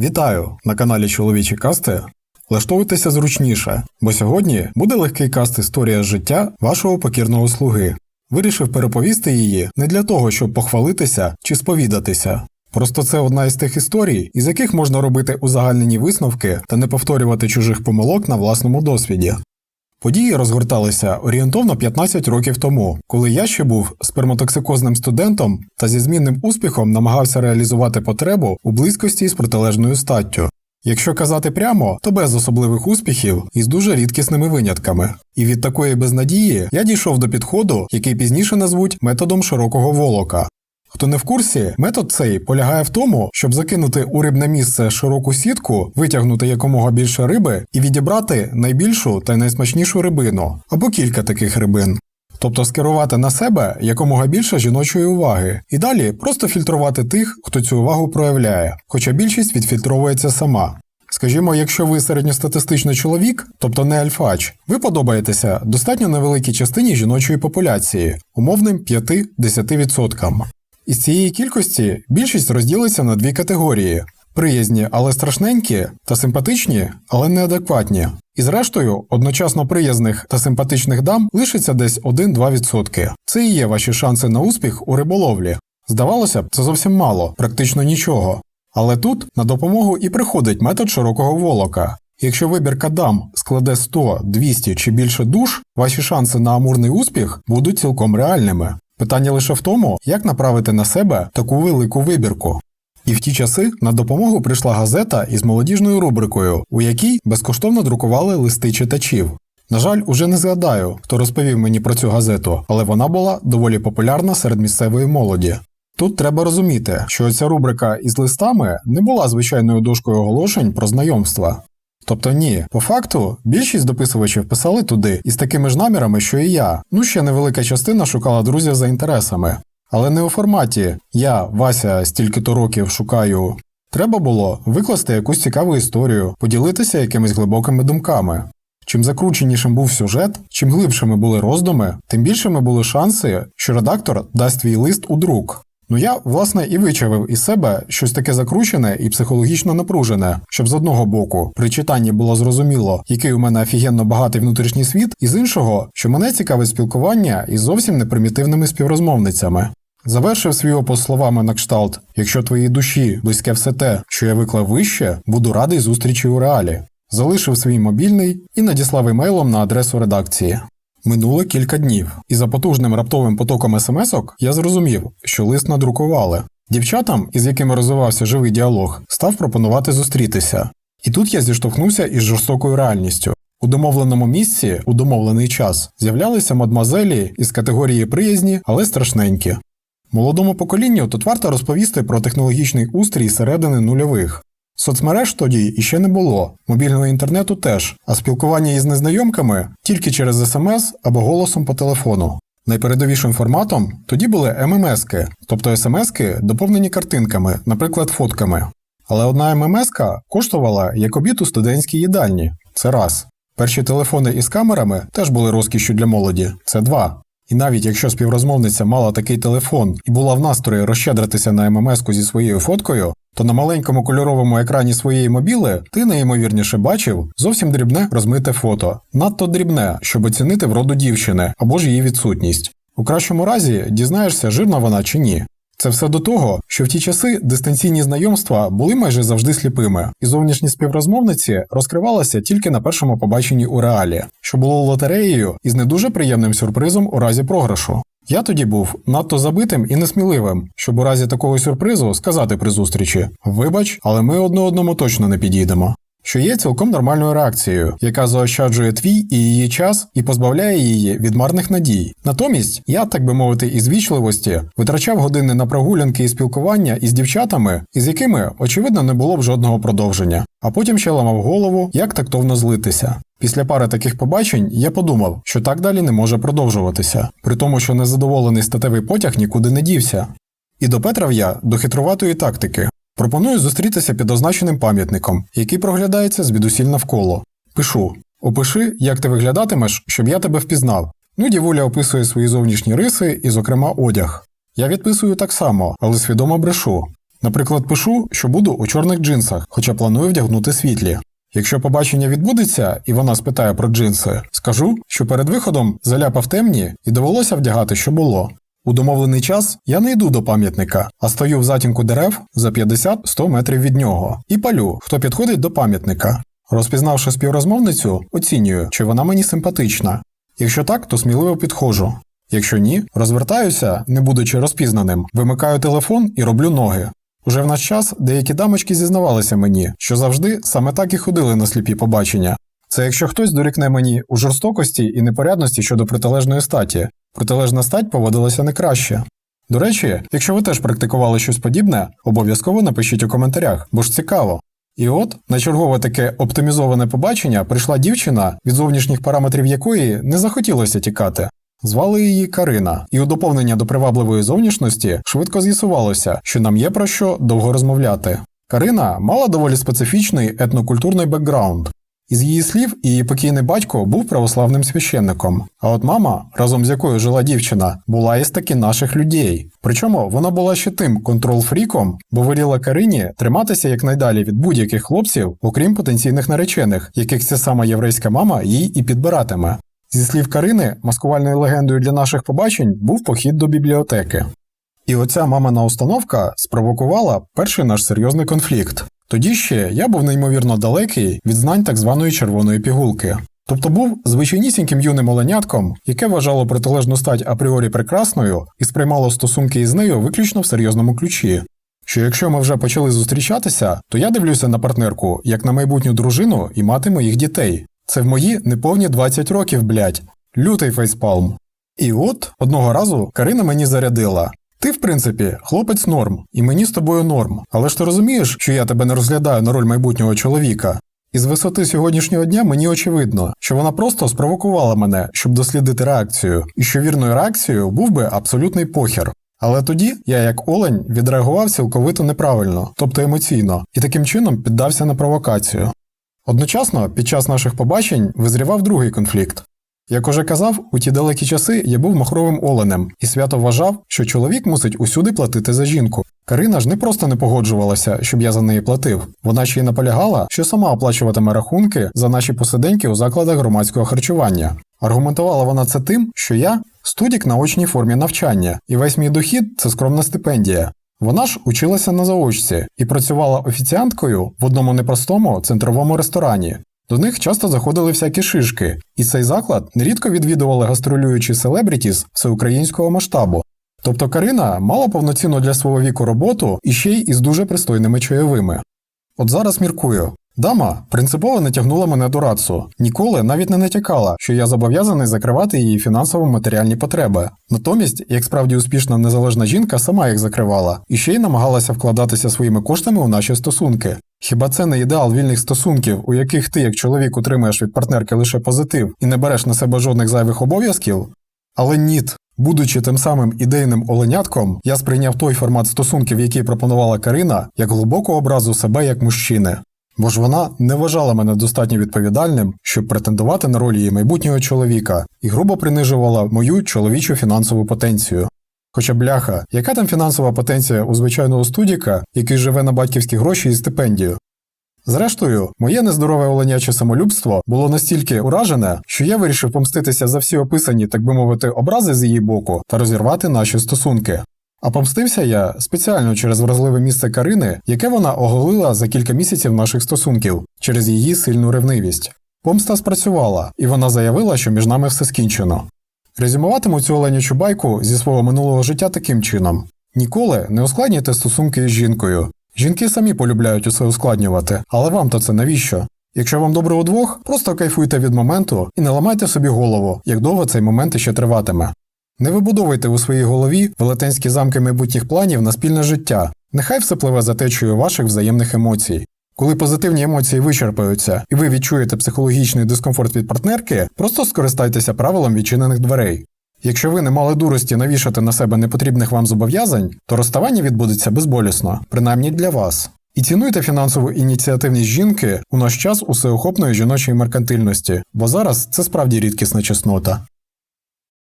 Вітаю на каналі Чоловічі Касти. Влаштовуйтеся зручніше, бо сьогодні буде легкий каст історія життя вашого покірного слуги. Вирішив переповісти її не для того, щоб похвалитися чи сповідатися. Просто це одна із тих історій, із яких можна робити узагальнені висновки та не повторювати чужих помилок на власному досвіді. Події розгорталися орієнтовно 15 років тому, коли я ще був сперматоксикозним студентом та зі змінним успіхом намагався реалізувати потребу у близькості з протилежною статтю. Якщо казати прямо, то без особливих успіхів і з дуже рідкісними винятками. І від такої безнадії я дійшов до підходу, який пізніше назвуть методом широкого волока. Хто не в курсі, метод цей полягає в тому, щоб закинути у рибне місце широку сітку, витягнути якомога більше риби і відібрати найбільшу та найсмачнішу рибину або кілька таких рибин. Тобто скерувати на себе якомога більше жіночої уваги, і далі просто фільтрувати тих, хто цю увагу проявляє, хоча більшість відфільтровується сама. Скажімо, якщо ви середньостатистичний чоловік, тобто не альфач, ви подобаєтеся достатньо невеликій частині жіночої популяції, умовним 5-10%. Із цієї кількості більшість розділиться на дві категорії: приязні, але страшненькі, та симпатичні, але неадекватні. І зрештою, одночасно приязних та симпатичних дам лишиться десь 1-2%. Це і є ваші шанси на успіх у риболовлі. Здавалося б, це зовсім мало, практично нічого. Але тут на допомогу і приходить метод широкого волока. Якщо вибірка дам складе 100, 200 чи більше душ, ваші шанси на амурний успіх будуть цілком реальними. Питання лише в тому, як направити на себе таку велику вибірку. І в ті часи на допомогу прийшла газета із молодіжною рубрикою, у якій безкоштовно друкували листи читачів. На жаль, уже не згадаю, хто розповів мені про цю газету, але вона була доволі популярна серед місцевої молоді. Тут треба розуміти, що ця рубрика із листами не була звичайною дошкою оголошень про знайомства. Тобто ні, по факту більшість дописувачів писали туди із такими ж намірами, що і я. Ну ще невелика частина шукала друзів за інтересами. Але не у форматі я, Вася, стільки-то років шукаю. Треба було викласти якусь цікаву історію, поділитися якимись глибокими думками. Чим закрученішим був сюжет, чим глибшими були роздуми, тим більшими були шанси, що редактор дасть твій лист у друк. Ну я, власне, і вичавив із себе щось таке закручене і психологічно напружене, щоб з одного боку при читанні було зрозуміло, який у мене офігенно багатий внутрішній світ, і з іншого, що мене цікавить спілкування із зовсім непримітивними співрозмовницями. Завершив свій опис словами на кшталт: якщо твоїй душі близьке все те, що я виклав вище, буду радий зустрічі у реалі. Залишив свій мобільний і надіслав емейлом на адресу редакції. Минуло кілька днів, і за потужним раптовим потоком смс-ок я зрозумів, що лист надрукували. Дівчатам, із якими розвивався живий діалог, став пропонувати зустрітися. І тут я зіштовхнувся із жорстокою реальністю. У домовленому місці, у домовлений час, з'являлися мадмазелі із категорії приязні, але страшненькі. Молодому поколінню тут варто розповісти про технологічний устрій середини нульових. Соцмереж тоді іще не було, мобільного інтернету теж, а спілкування із незнайомками тільки через смс або голосом по телефону. Найпередовішим форматом тоді були ММСки, тобто смски, доповнені картинками, наприклад, фотками. Але одна ММСка коштувала як обід у студентській їдальні це раз. Перші телефони із камерами теж були розкішшю для молоді це два. І навіть якщо співрозмовниця мала такий телефон і була в настрої розщедритися на ММСку зі своєю фоткою, то на маленькому кольоровому екрані своєї мобіли ти найімовірніше бачив зовсім дрібне розмите фото, надто дрібне, щоб оцінити вроду дівчини або ж її відсутність. У кращому разі дізнаєшся, жирна вона чи ні. Це все до того, що в ті часи дистанційні знайомства були майже завжди сліпими, і зовнішні співрозмовниці розкривалися тільки на першому побаченні у реалі, що було лотереєю із не дуже приємним сюрпризом у разі програшу. Я тоді був надто забитим і несміливим, щоб у разі такого сюрпризу сказати при зустрічі: Вибач, але ми одне одному точно не підійдемо. Що є цілком нормальною реакцією, яка заощаджує твій і її час і позбавляє її від марних надій. Натомість я, так би мовити, із вічливості витрачав години на прогулянки і спілкування із дівчатами, із якими, очевидно, не було б жодного продовження, а потім ще ламав голову, як тактовно злитися. Після пари таких побачень я подумав, що так далі не може продовжуватися, при тому, що незадоволений статевий потяг нікуди не дівся. І допетрав я до хитруватої тактики. Пропоную зустрітися під означеним пам'ятником, який проглядається звідусіль навколо. Пишу: опиши, як ти виглядатимеш, щоб я тебе впізнав. Ну, дівуля описує свої зовнішні риси і, зокрема, одяг. Я відписую так само, але свідомо брешу. Наприклад, пишу, що буду у чорних джинсах, хоча планую вдягнути світлі. Якщо побачення відбудеться і вона спитає про джинси, скажу, що перед виходом заляпав темні і довелося вдягати, що було. У домовлений час я не йду до пам'ятника, а стою в затінку дерев за 50-100 метрів від нього і палю, хто підходить до пам'ятника. Розпізнавши співрозмовницю, оцінюю, чи вона мені симпатична. Якщо так, то сміливо підходжу. Якщо ні, розвертаюся, не будучи розпізнаним, вимикаю телефон і роблю ноги. Уже в наш час деякі дамочки зізнавалися мені, що завжди саме так і ходили на сліпі побачення. Це якщо хтось дорікне мені у жорстокості і непорядності щодо протилежної статі, протилежна стать поводилася не краще. До речі, якщо ви теж практикували щось подібне, обов'язково напишіть у коментарях, бо ж цікаво. І от на чергове таке оптимізоване побачення прийшла дівчина, від зовнішніх параметрів якої не захотілося тікати. Звали її Карина, і у доповнення до привабливої зовнішності швидко з'ясувалося, що нам є про що довго розмовляти. Карина мала доволі специфічний етнокультурний бекграунд. Із її слів, її покійний батько був православним священником. А от мама, разом з якою жила дівчина, була із таки наших людей. Причому вона була ще тим контрол-фріком, бо виріла Карині триматися якнайдалі від будь-яких хлопців, окрім потенційних наречених, яких ця сама єврейська мама їй і підбиратиме. Зі слів Карини, маскувальною легендою для наших побачень був похід до бібліотеки. І оця мамина установка спровокувала перший наш серйозний конфлікт. Тоді ще я був неймовірно далекий від знань так званої червоної пігулки. Тобто був звичайнісіньким юним оленятком, яке вважало протилежну стать апріорі прекрасною і сприймало стосунки із нею виключно в серйозному ключі. Що якщо ми вже почали зустрічатися, то я дивлюся на партнерку як на майбутню дружину і мати моїх дітей. Це в мої неповні 20 років, блядь. Лютий фейспалм. І от одного разу Карина мені зарядила. Ти, в принципі, хлопець норм, і мені з тобою норм. Але ж ти розумієш, що я тебе не розглядаю на роль майбутнього чоловіка. Із висоти сьогоднішнього дня мені очевидно, що вона просто спровокувала мене, щоб дослідити реакцію, і що вірною реакцією був би абсолютний похер. Але тоді я, як олень, відреагував цілковито неправильно, тобто емоційно, і таким чином піддався на провокацію. Одночасно, під час наших побачень визрівав другий конфлікт. Як уже казав, у ті далекі часи я був махровим оленем і свято вважав, що чоловік мусить усюди платити за жінку. Карина ж не просто не погоджувалася, щоб я за неї платив. Вона ще й наполягала, що сама оплачуватиме рахунки за наші посиденьки у закладах громадського харчування. Аргументувала вона це тим, що я студік на очній формі навчання, і весь мій дохід це скромна стипендія. Вона ж училася на заочці і працювала офіціанткою в одному непростому центровому ресторані. До них часто заходили всякі шишки, і цей заклад нерідко відвідували гастролюючі селебрітіс всеукраїнського масштабу. Тобто Карина мала повноцінну для свого віку роботу і ще й із дуже пристойними чайовими. От зараз міркую. Дама принципово не тягнула мене до рацу, ніколи навіть не натякала, що я зобов'язаний закривати її фінансово-матеріальні потреби. Натомість, як справді успішна незалежна жінка сама їх закривала і ще й намагалася вкладатися своїми коштами у наші стосунки. Хіба це не ідеал вільних стосунків, у яких ти, як чоловік, утримуєш від партнерки лише позитив і не береш на себе жодних зайвих обов'язків? Але ніт. Будучи тим самим ідейним оленятком, я сприйняв той формат стосунків, який пропонувала Карина, як глибоку образу себе як мужчини. Бо ж вона не вважала мене достатньо відповідальним, щоб претендувати на роль її майбутнього чоловіка, і грубо принижувала мою чоловічу фінансову потенцію. Хоча бляха, яка там фінансова потенція у звичайного студіка, який живе на батьківські гроші і стипендію? Зрештою, моє нездорове оленяче самолюбство було настільки уражене, що я вирішив помститися за всі описані, так би мовити, образи з її боку та розірвати наші стосунки. А помстився я спеціально через вразливе місце Карини, яке вона оголила за кілька місяців наших стосунків через її сильну ревнивість. Помста спрацювала, і вона заявила, що між нами все скінчено. Резюмуватиму цю оленячу байку зі свого минулого життя таким чином: ніколи не ускладнюйте стосунки із жінкою. Жінки самі полюбляють усе ускладнювати, але вам то це навіщо? Якщо вам добре удвох, просто кайфуйте від моменту і не ламайте собі голову, як довго цей момент іще триватиме. Не вибудовуйте у своїй голові велетенські замки майбутніх планів на спільне життя. Нехай все пливе за течією ваших взаємних емоцій. Коли позитивні емоції вичерпаються і ви відчуєте психологічний дискомфорт від партнерки, просто скористайтеся правилом відчинених дверей. Якщо ви не мали дурості навішати на себе непотрібних вам зобов'язань, то розставання відбудеться безболісно, принаймні для вас. І цінуйте фінансову ініціативність жінки у наш час усеохопної жіночої меркантильності, бо зараз це справді рідкісна чеснота.